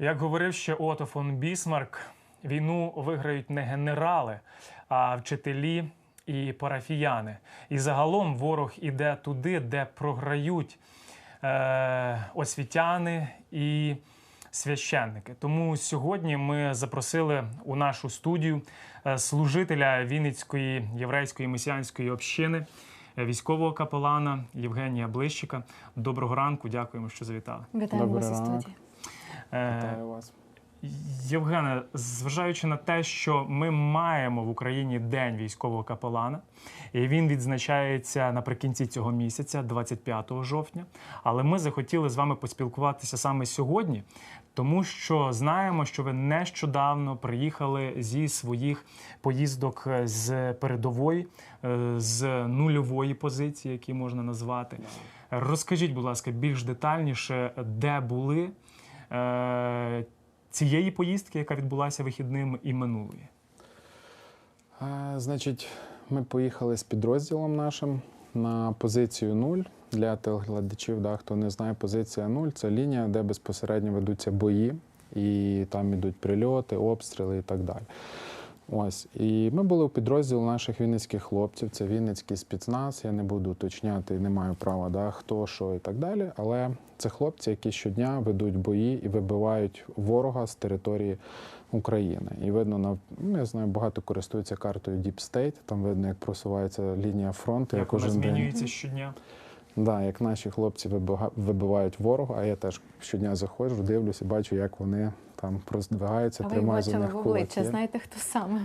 Як говорив ще Ото фон Бісмарк, війну виграють не генерали, а вчителі і парафіяни. І загалом ворог іде туди, де програють е, освітяни і священники. Тому сьогодні ми запросили у нашу студію е, служителя Вінницької єврейської месіанської общини, е, військового капелана Євгенія Блищика. Доброго ранку, дякуємо, що завітали. Вітаємо вас у студії. Е, Вітаю вас. Євгене, зважаючи на те, що ми маємо в Україні День військового капелана, і він відзначається наприкінці цього місяця, 25 жовтня. Але ми захотіли з вами поспілкуватися саме сьогодні, тому що знаємо, що ви нещодавно приїхали зі своїх поїздок з передової, е, з нульової позиції, які можна назвати. Розкажіть, будь ласка, більш детальніше, де були е, цієї поїздки, яка відбулася вихідним і минулої. Значить, ми поїхали з підрозділом нашим на позицію 0. Для телеглядачів, да, хто не знає, позиція 0 це лінія, де безпосередньо ведуться бої, і там ідуть прильоти, обстріли і так далі. Ось. І ми були у підрозділі наших вінницьких хлопців. Це Вінницький спецназ. Я не буду уточняти, не маю права, да, хто, що і так далі. Але це хлопці, які щодня ведуть бої і вибивають ворога з території України. І видно, на ну, я знаю, багато користуються картою Deep State. Там видно, як просувається лінія фронту. Як вона кожен день. змінюється щодня. Да, як наші хлопці вибивають ворога, а я теж щодня заходжу, дивлюся, бачу, як вони там роздвигаються, А ви тримаю за них в обличчя, кулаки. знаєте, хто саме?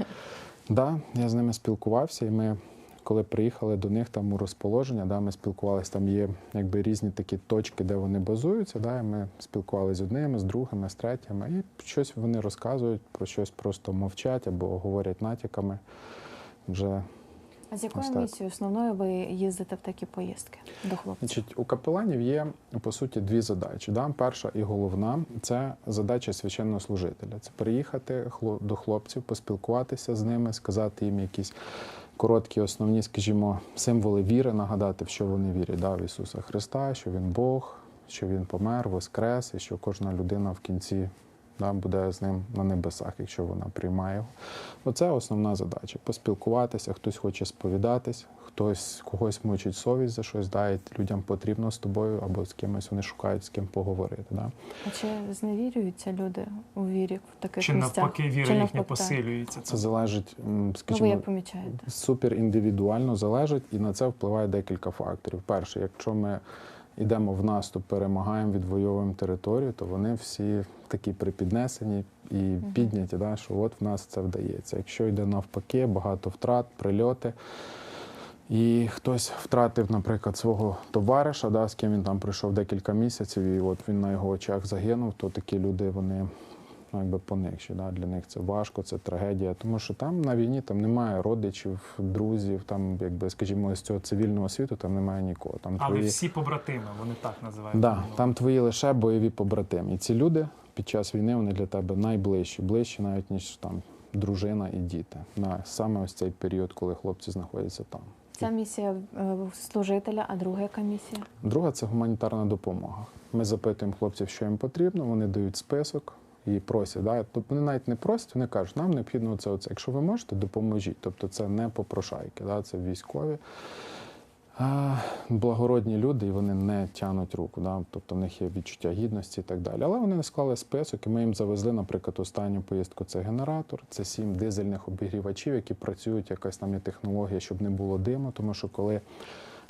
Да, я з ними спілкувався, і ми, коли приїхали до них там у розположення, да, ми спілкувалися, там є якби різні такі точки, де вони базуються. Да, і ми спілкувалися з одними, з другими, з третіми, і щось вони розказують, про щось просто мовчать або говорять натяками. Вже А з якою місією основною ви їздите в такі поїздки до хлопців? Значить, у капеланів є по суті дві задачі. Да? Перша і головна це задача священного служителя. Це приїхати до хлопців, поспілкуватися з ними, сказати їм якісь короткі, основні, скажімо, символи віри, нагадати, в що вони вірять да? в Ісуса Христа, що Він Бог, що Він помер, воскрес, і що кожна людина в кінці. Да, буде з ним на небесах, якщо вона приймає його. Оце основна задача поспілкуватися, хтось хоче сповідатись, хтось когось мучить совість за щось, да, і людям потрібно з тобою або з кимось вони шукають з ким поговорити. Да. А чи зневірюються люди у вірі в таких Чи місцях? навпаки віра Чи їхня навпаки, посилюється? Це залежить, м, Ну, ви скажімо, помічаєте? супер індивідуально залежить, і на це впливає декілька факторів. Перше, якщо ми йдемо в наступ, перемагаємо, відвоюємо територію, то вони всі такі припіднесені і підняті, да, що от в нас це вдається. Якщо йде навпаки, багато втрат, прильоти. І хтось втратив, наприклад, свого товариша, да, з ким він там пройшов декілька місяців, і от він на його очах загинув, то такі люди вони ну, якби поникші. Да? Для них це важко, це трагедія. Тому що там на війні там немає родичів, друзів, там, якби, скажімо, з цього цивільного світу там немає нікого. Там Але твої... всі побратими, вони так називають. Да, там твої лише бойові побратими. І ці люди під час війни вони для тебе найближчі, ближчі навіть ніж там дружина і діти. На саме ось цей період, коли хлопці знаходяться там. Ця місія е, служителя, а друга яка місія? Друга це гуманітарна допомога. Ми запитуємо хлопців, що їм потрібно, вони дають список і просять. Да? Тобто вони навіть не просять, вони кажуть, нам необхідно це, оце. Якщо ви можете, допоможіть. Тобто це не попрошайки, да? це військові. Благородні люди, і вони не тянуть руку, да? тобто в них є відчуття гідності і так далі. Але вони не склали список, і ми їм завезли, наприклад, останню поїздку це генератор, це сім дизельних обігрівачів, які працюють, якась там є технологія, щоб не було диму, тому що коли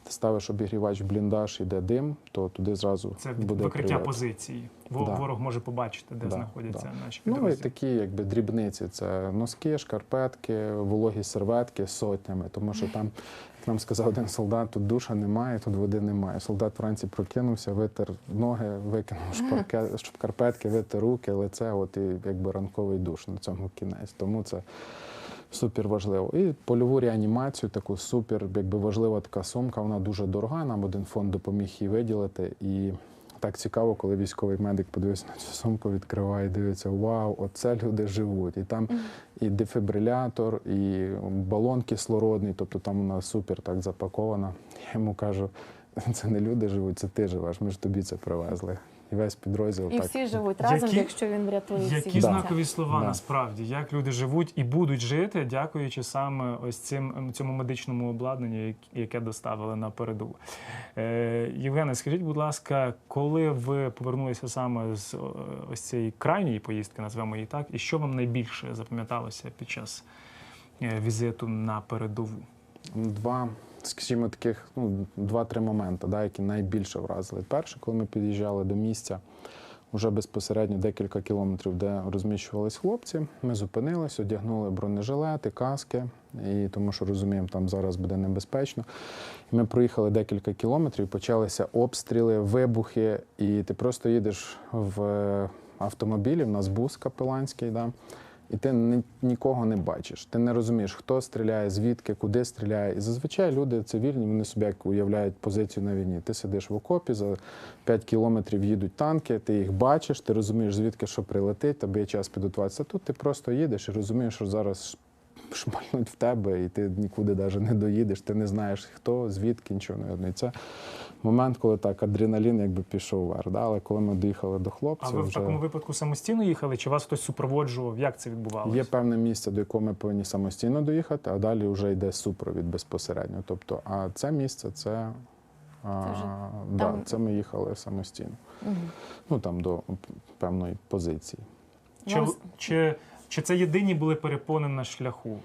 ти ставиш обігрівач в бліндаж, іде дим, то туди зразу Це буде викриття прильот. позиції. Да. Ворог може побачити, де Да, знаходяться да. наші Ну і такі, якби дрібниці, це носки, шкарпетки, вологі серветки з сотнями. Тому що там, як нам сказав один солдат, тут душа немає, тут води немає. Солдат вранці прокинувся, витер ноги, викинув шкарпетки, витер руки, лице, от і якби ранковий душ на цьому кінець. Тому це. Супер важливо. І польову реанімацію, таку супер, якби важлива така сумка, вона дуже дорога. Нам один фонд допоміг її виділити. І так цікаво, коли військовий медик подивився на цю сумку, відкриває, дивиться, вау, оце люди живуть. І там і дефібрилятор, і балон кислородний, тобто там вона супер так запакована. Я йому кажу, це не люди живуть, це ти живеш, ми ж тобі це привезли. І весь підрозділ І так. всі живуть разом, Які- якщо він врятує всіх. Які життя. знакові слова Да. насправді, як люди живуть і будуть жити, дякуючи саме ось цим цьому медичному обладнанню, яке доставили на передову. Е, Євгене, скажіть, будь ласка, коли ви повернулися саме з ось цієї крайньої поїздки, назвемо її так, і що вам найбільше запам'яталося під час е, візиту на передову? Два, скажімо, таких ну, два-три моменти, да, які найбільше вразили. Перше, коли ми під'їжджали до місця, вже безпосередньо декілька кілометрів, де розміщувались хлопці, ми зупинились, одягнули бронежилети, каски, і тому що розуміємо, там зараз буде небезпечно. Ми проїхали декілька кілометрів, почалися обстріли, вибухи, і ти просто їдеш в е, автомобілі, в нас бус капеланський. Да, і ти нікого не бачиш. Ти не розумієш, хто стріляє, звідки, куди стріляє. І зазвичай люди цивільні, вони собі як уявляють позицію на війні. Ти сидиш в окопі, за 5 кілометрів їдуть танки, ти їх бачиш, ти розумієш, звідки що прилетить, тобі є час підготуватися. Тут ти просто їдеш і розумієш, що зараз шмальнуть в тебе, і ти нікуди навіть не доїдеш, ти не знаєш, хто, звідки, нічого не видно. І це момент, коли так адреналін якби пішов вверх. Да? Але коли ми доїхали до хлопців, А ви в вже... такому випадку самостійно їхали, чи вас хтось супроводжував? Як це відбувалося? Є певне місце, до якого ми повинні самостійно доїхати, а далі вже йде супровід безпосередньо. Тобто, а це місце це, Це вже да, там- це ми їхали самостійно. Мгм. Ну там до певної позиції. Чи, чи, чи це єдині були перепони на шляху?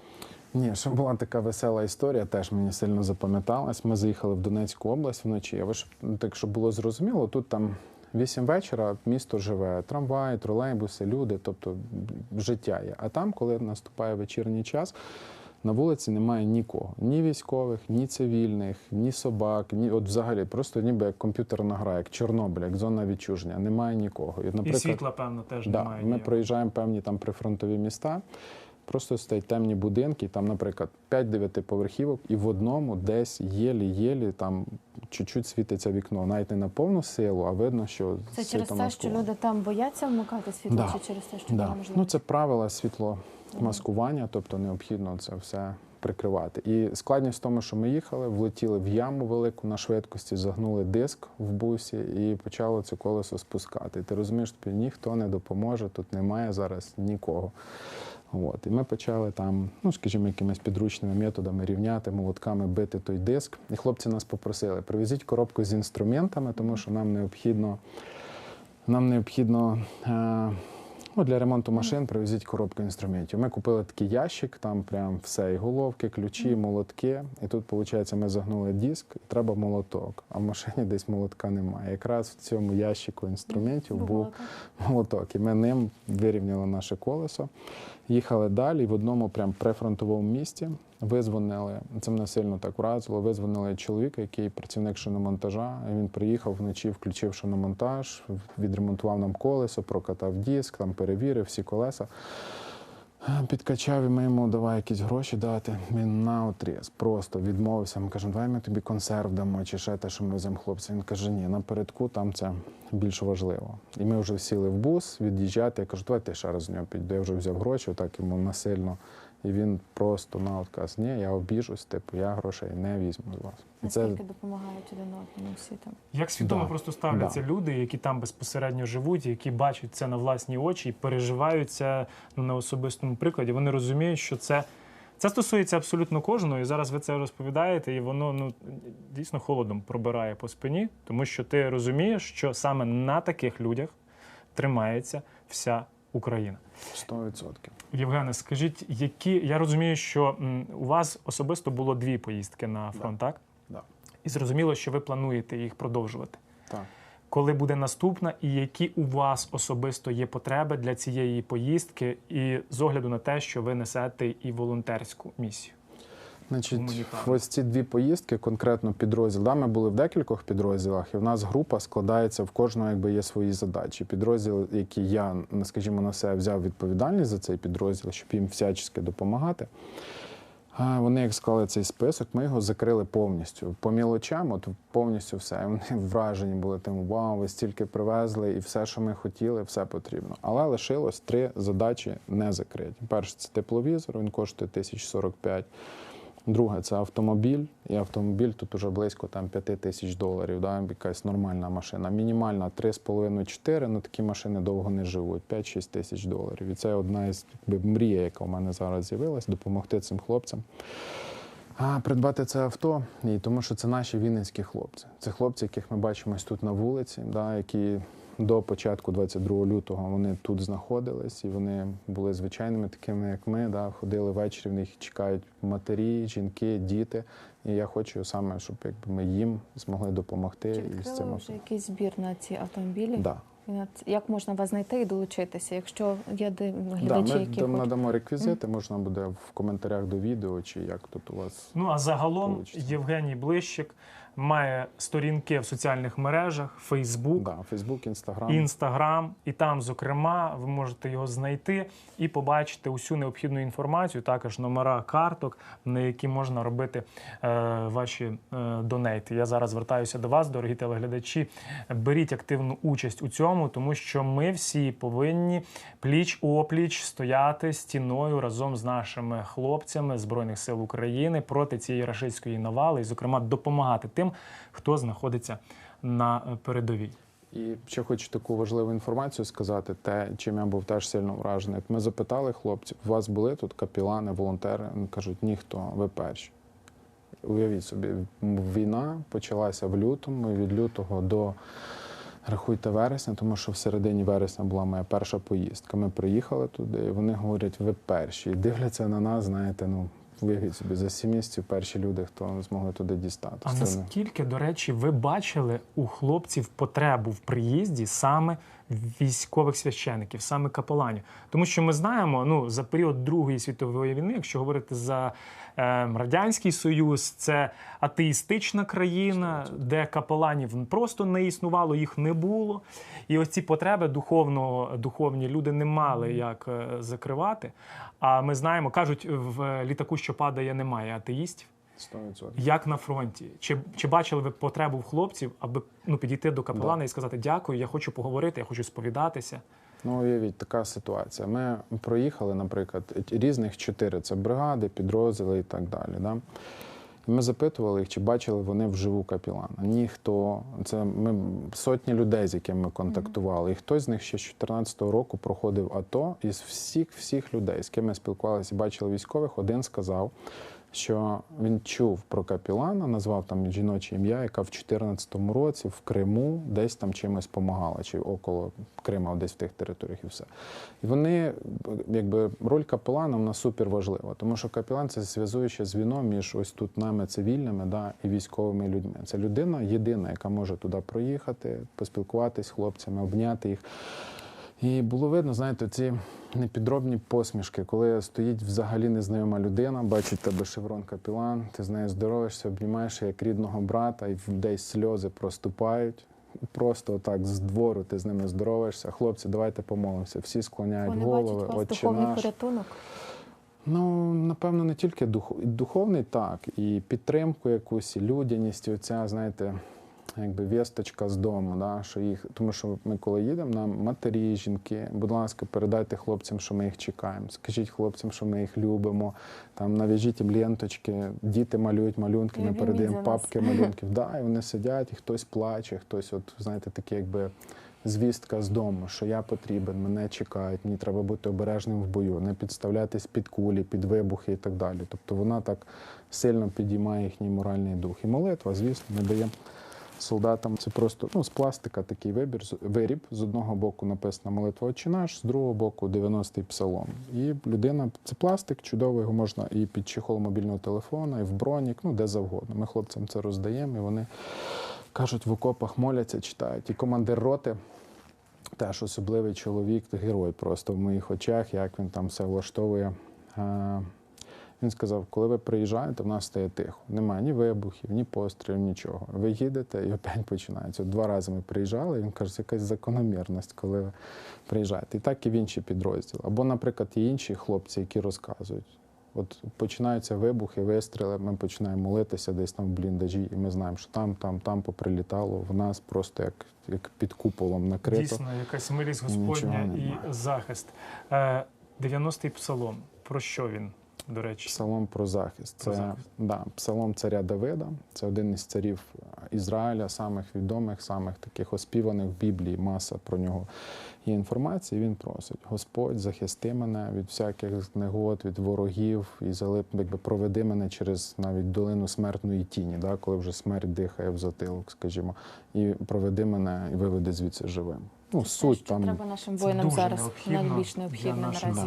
Ні, ще була така весела історія, теж мені сильно запам'яталась. Ми заїхали в Донецьку область вночі. Ви ж так, щоб було зрозуміло, тут там 8 вечора місто живе, трамваї, тролейбуси, люди, тобто життя є. А там, коли наступає вечірній час, на вулиці немає нікого: ні військових, ні цивільних, ні собак, ні от взагалі просто ніби як комп'ютерна гра, як Чорнобиль, як зона відчуження. Немає нікого. І, І світла, певно, теж Да, немає. ми ніякого. проїжджаємо певні там прифронтові міста. Просто стоять темні будинки, там, наприклад, 5-9 поверхівок, і в одному десь єлі-єлі там чуть-чуть світиться вікно, навіть не на повну силу, а видно, що Це через те, що люди там бояться вмикати світло, Да. чи через те, що Да. можливості? Ну, це правила світломаскування, тобто необхідно це все прикривати. І складність в тому, що ми їхали, влетіли в яму велику на швидкості, загнули диск в бусі і почало це колесо спускати. І ти розумієш, тобі ніхто не допоможе, тут немає зараз нікого. От. І ми почали там, ну скажімо, якимись підручними методами рівняти, молотками бити той диск. І хлопці нас попросили: привезіть коробку з інструментами, тому що нам необхідно, нам необхідно е, ну, для ремонту машин привезіть коробку інструментів. Ми купили такий ящик, там прям все, і головки, ключі, молотки. І тут, виходить, ми загнули диск, і треба молоток. А в машині десь молотка немає. Якраз в цьому ящику інструментів був молоток. І ми ним вирівняли наше колесо. Їхали далі, в одному прям прифронтовому місті визвонили. Це мене сильно так вразило. Визвонили чоловіка, який працівник шиномонтажа. Він приїхав вночі, включив шиномонтаж, відремонтував нам колесо, прокатав диск, там перевірив всі колеса. Підкачав і ми йому давай якісь гроші дати. Він на отріз просто відмовився. Ми кажемо, давай ми тобі консерв дамо чи ще те, що ми веземо хлопця. Він каже, ні, напередку там це більш важливо. І ми вже сіли в бус від'їжджати. Я кажу, давай ти ще раз з нього піду. Я вже взяв гроші, так йому насильно. І він просто на отказ. Ні, я обіжусь, типу, я грошей не візьму з вас. І це Наскільки допомагають один одному всі там. Як свідомо Да, просто ставляться люди, які там безпосередньо живуть, які бачать це на власні очі і переживають це ну, на особистому прикладі. Вони розуміють, що це, це стосується абсолютно кожного. І зараз ви це розповідаєте, і воно ну, дійсно холодом пробирає по спині, тому що ти розумієш, що саме на таких людях тримається вся Україна. 100%. Євгене, скажіть, які я розумію, що у вас особисто було дві поїздки на фронт, так? Да. І зрозуміло, що ви плануєте їх продовжувати. Так. Коли буде наступна, і які у вас особисто є потреби для цієї поїздки, і з огляду на те, що ви несете і волонтерську місію. Значить, ось ці дві поїздки, конкретно підрозділ. Да, ми були в декількох підрозділах, і в нас група складається в кожного, якби є свої задачі. Підрозділ, який я, скажімо, на себе взяв відповідальність за цей підрозділ, щоб їм всячески допомагати. Вони як склали цей список, ми його закрили повністю. По мілочам, от повністю все. І Вони вражені були тим, вау, ви стільки привезли, і все, що ми хотіли, все потрібно. Але лишилось три задачі не закриті. Перше це тепловізор, він коштує 1045. Друге це автомобіль. І автомобіль тут уже близько там 5 тисяч доларів. Да? Якась нормальна машина. Мінімальна 3,5-4, ну такі машини довго не живуть. 5-6 тисяч доларів. І це одна із якби, мрія, яка у мене зараз з'явилась, допомогти цим хлопцям. А придбати це авто, і тому що це наші вінницькі хлопці. Це хлопці, яких ми бачимо тут на вулиці, да, які до початку 22 лютого вони тут знаходились, і вони були звичайними такими, як ми. Да, ходили ввечері, в них чекають матері, жінки, діти. І я хочу саме, щоб якби ми їм змогли допомогти Чи і з цим вже якийсь збір на ці автомобілі? Да. Як можна вас знайти і долучитися, якщо є де- Да, ми які дам- надамо реквізити, можна буде в коментарях до відео, чи як тут у вас. Ну а загалом Получиться. Євгеній Блищик має сторінки в соціальних мережах: Да, Фейсбук, Інстаграм. Інстаграм, і там, зокрема, ви можете його знайти і побачити усю необхідну інформацію, також номера карток, на які можна робити е, ваші е, донейти. Я зараз звертаюся до вас, дорогі телеглядачі. Беріть активну участь у цьому, тому що ми всі повинні пліч опліч стояти стіною разом з нашими хлопцями Збройних сил України проти цієї рашистської навали, і, зокрема, допомагати тим, хто знаходиться на е, передовій. І ще хочу таку важливу інформацію сказати, те, чим я був теж сильно вражений. Ми запитали хлопців, у вас були тут капілани, волонтери? Вони кажуть, ніхто, ви перші. Уявіть собі, війна почалася в лютому, і від лютого до рахуйте вересня, тому що в середині вересня була моя перша поїздка. Ми приїхали туди, і вони говорять, ви перші. І дивляться на нас, знаєте, ну. Уявіть собі, за сім місяців перші люди, хто змогли туди А дістатися. Це не- наскільки, до речі, ви бачили у хлопців потребу в приїзді саме військових священиків, саме капеланів? Тому що ми знаємо, ну за період Другої світової війни, якщо говорити за радянський союз, це атеїстична країна, де капеланів просто не існувало, їх не було. І ось ці потреби духовно, духовні люди не мали як е, закривати. А ми знаємо, кажуть, в літаку, що падає, немає атеїстів. 100%. Як на фронті? Чи, чи бачили ви потребу в хлопців, аби ну, підійти до капелана і сказати дякую, я хочу поговорити, я хочу сповідатися? Ну, уявіть, така ситуація. Ми проїхали, наприклад, різних чотири це бригади, підрозділи і так далі. Да? І ми запитували їх, чи бачили вони вживу капілана. Ніхто. Це ми сотні людей, з якими ми контактували. І хтось з них ще з 2014 року проходив АТО. Із всіх всіх людей, з ким ми спілкувалися і бачили військових, один сказав, що він чув про капілана, назвав там жіноче ім'я, яка в 2014 році в Криму десь там чимось помагала, чи около Крима, десь в тих територіях і все. І вони, якби роль капелана вона супер важлива, тому що капелан це зв'язуюче звіно між ось тут нами цивільними да, і військовими людьми. Це людина єдина, яка може туди проїхати, поспілкуватись з хлопцями, обняти їх. І було видно, знаєте, ці непідробні посмішки, коли стоїть взагалі незнайома людина, бачить тебе шеврон капілан, ти з нею здоровишся, обнімаєш як рідного брата, і людей сльози проступають. Просто отак з двору ти з ними здороваєшся. Хлопці, давайте помолимося. Всі склоняють Вони голови. бачать вас Отче духовний наш. порятунок. Ну, напевно, не тільки дух... духовний, так, і підтримку якусь, і людяність, і оця, знаєте, якби вісточка з дому, да, що їх, тому що ми коли їдемо, нам матері, жінки, будь ласка, передайте хлопцям, що ми їх чекаємо. Скажіть хлопцям, що ми їх любимо. Там нав'яжіть їм ленточки, діти малюють малюнки, ми передаємо папки малюнків. Да, і вони сидять, і хтось плаче, хтось, от, знаєте, такі якби. Звістка з дому, що я потрібен, мене чекають, мені треба бути обережним в бою, не підставлятись під кулі, під вибухи і так далі. Тобто вона так сильно підіймає їхній моральний дух. І молитва, звісно, ми даємо солдатам. Це просто ну, з пластика такий вибір, виріб. З одного боку написана молитва «Отче наш, з другого боку 90-й псалом. І людина, це пластик, чудово, його можна і під чехол мобільного телефона, і в бронік, ну де завгодно. Ми хлопцям це роздаємо, і вони кажуть, в окопах моляться, читають. І командир роти. Теж особливий чоловік, герой просто в моїх очах, як він там все влаштовує. Е, Він сказав, коли ви приїжджаєте, в нас стає тихо. Немає ні вибухів, ні пострілів, нічого. Ви їдете і опять починається. Два рази ми приїжджали, і він каже, якась закономірність, коли ви приїжджаєте. І так і в інші підрозділи. Або, наприклад, і інші хлопці, які розказують. От починаються вибухи, вистріли, ми починаємо молитися десь там в бліндажі, і ми знаємо, що там, там, там поприлітало. В нас просто як, як під куполом накрито. Дійсно, якась милість Господня і захист. Е, 90-й псалом. Про що він? До речі. Псалом про захист. Про Це захист. Да, псалом царя Давида. Це один із царів Ізраїля, самих відомих, самих таких оспіваних в Біблії. Маса про нього є інформації. Він просить: Господь, захисти мене від всяких негод, від ворогів і залип, якби проведи мене через навіть долину смертної тіні, да, коли вже смерть дихає в затилок, скажімо, і проведи мене і виведи звідси живим. Ну, суть там треба нашим воїнам дуже зараз необхідно найбільш необхідно наразі.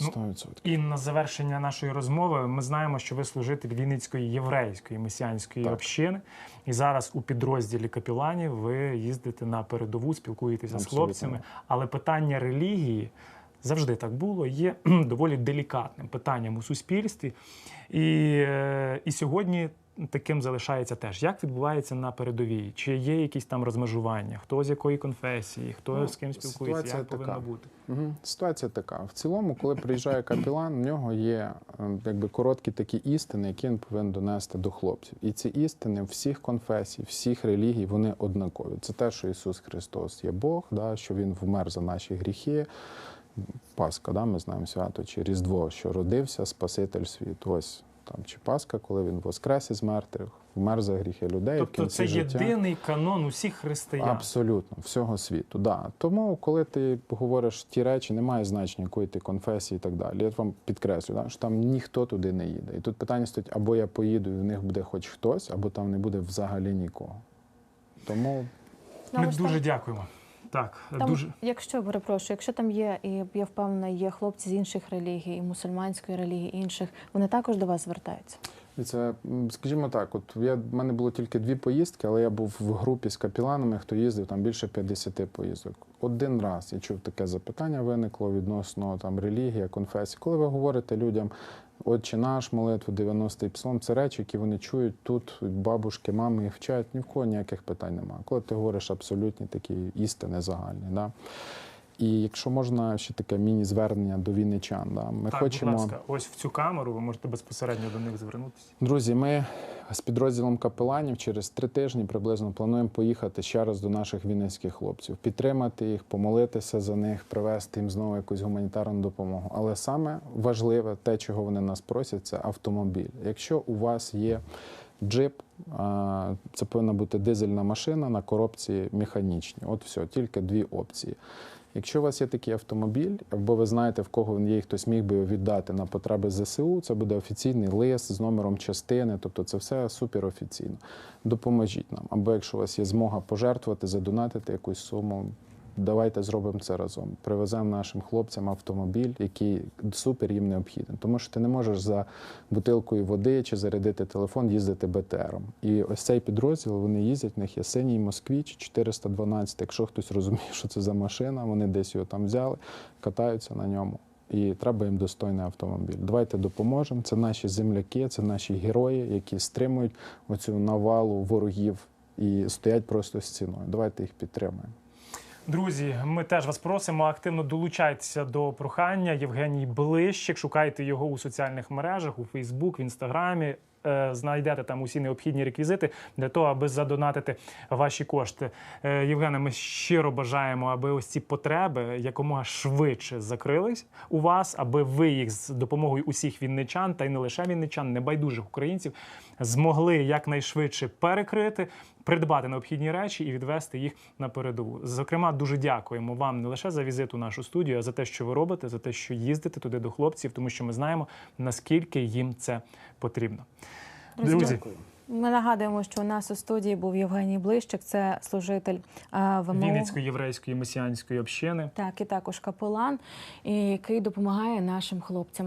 Ну, І на завершення нашої розмови ми знаємо, що ви служитель Вінницької єврейської месіанської Так. общини. І зараз у підрозділі капіланів ви їздите на передову, спілкуєтеся з хлопцями. Але питання релігії завжди так було, є доволі делікатним питанням у суспільстві. І, е, і сьогодні таким залишається теж. Як відбувається на передовій? Чи є якісь там розмежування? Хто з якої конфесії, хто Ну, з ким спілкується? ситуація Як повинно така. бути? Угу. Ситуація така. В цілому, коли приїжджає капілан, в нього є е, якби короткі такі істини, які він повинен донести до хлопців. І ці істини всіх конфесій, всіх релігій, вони однакові. Це те, що Ісус Христос є Бог, да, що Він вмер за наші гріхи. Пасха, да, ми знаємо свято, чи Різдво, що родився Спаситель світу. Ось там чи Пасха, коли він воскрес із мертвих, вмер за гріхи людей. в Тобто кінці це життя. єдиний канон усіх християн. Абсолютно, всього світу. Да. Тому, коли ти говориш ті речі, немає значення, якої ти конфесії і так далі. Я вам підкреслю, да, що там ніхто туди не їде. І тут питання стоїть, або я поїду, і в них буде хоч хтось, або там не буде взагалі нікого. Тому Ми дуже дякуємо. Так, Там, дуже якщо перепрошую, якщо там є, і я впевнена, є хлопці з інших релігій, і мусульманської релігії, і інших, вони також до вас звертаються. Це, скажімо так, от я, в мене було тільки дві поїздки, але я був в групі з капіланами, хто їздив там більше 50 поїздок. Один раз я чув таке запитання виникло відносно там релігія, конфесії. Коли ви говорите людям, Отче наш, молитву, 90-й псалом, це речі, які вони чують тут, бабушки, мами їх вчать, ні в кого ніяких питань немає. Коли ти говориш абсолютні такі істини загальні. Да? І якщо можна ще таке міні-звернення до вінничан, да? ми так, хочемо. будь ласка, ось в цю камеру ви можете безпосередньо до них звернутися. Друзі, ми з підрозділом капеланів через три тижні приблизно плануємо поїхати ще раз до наших вінницьких хлопців, підтримати їх, помолитися за них, привезти їм знову якусь гуманітарну допомогу. Але саме важливе, те, чого вони нас просять, це автомобіль. Якщо у вас є джип, це повинна бути дизельна машина на коробці механічній. От все, тільки дві опції. Якщо у вас є такий автомобіль, або ви знаєте, в кого він є, хтось міг би його віддати на потреби ЗСУ, це буде офіційний лист з номером частини, тобто це все суперофіційно. Допоможіть нам. Або якщо у вас є змога пожертвувати, задонатити якусь суму, давайте зробимо це разом. Привеземо нашим хлопцям автомобіль, який супер їм необхіден. Тому що ти не можеш за бутилкою води чи зарядити телефон їздити БТРом. І ось цей підрозділ вони їздять, в них є синій москвіч 412. Якщо хтось розуміє, що це за машина, вони десь його там взяли, катаються на ньому. І треба їм достойний автомобіль. Давайте допоможемо. Це наші земляки, це наші герої, які стримують оцю навалу ворогів і стоять просто стіною. Давайте їх підтримаємо. Друзі, ми теж вас просимо активно долучайтеся до прохання. Євгеній Блищик. Шукайте його у соціальних мережах, у Фейсбук, в Інстаграмі. Е, Знайдете там усі необхідні реквізити для того, аби задонатити ваші кошти. Е, Євгене, ми щиро бажаємо, аби ось ці потреби якомога швидше закрились у вас, аби ви їх з допомогою усіх вінничан, та й не лише вінничан, небайдужих українців, змогли якнайшвидше перекрити, придбати необхідні речі і відвести їх на передову. Зокрема, дуже дякуємо вам не лише за візит у нашу студію, а за те, що ви робите, за те, що їздите туди до хлопців, тому що ми знаємо, наскільки їм це потрібно. Друзі, Ми нагадуємо, що у нас у студії був Євгеній Блищик, це служитель ВМО. Вінницької єврейської месіанської общини. Так, і також капелан, який допомагає нашим хлопцям.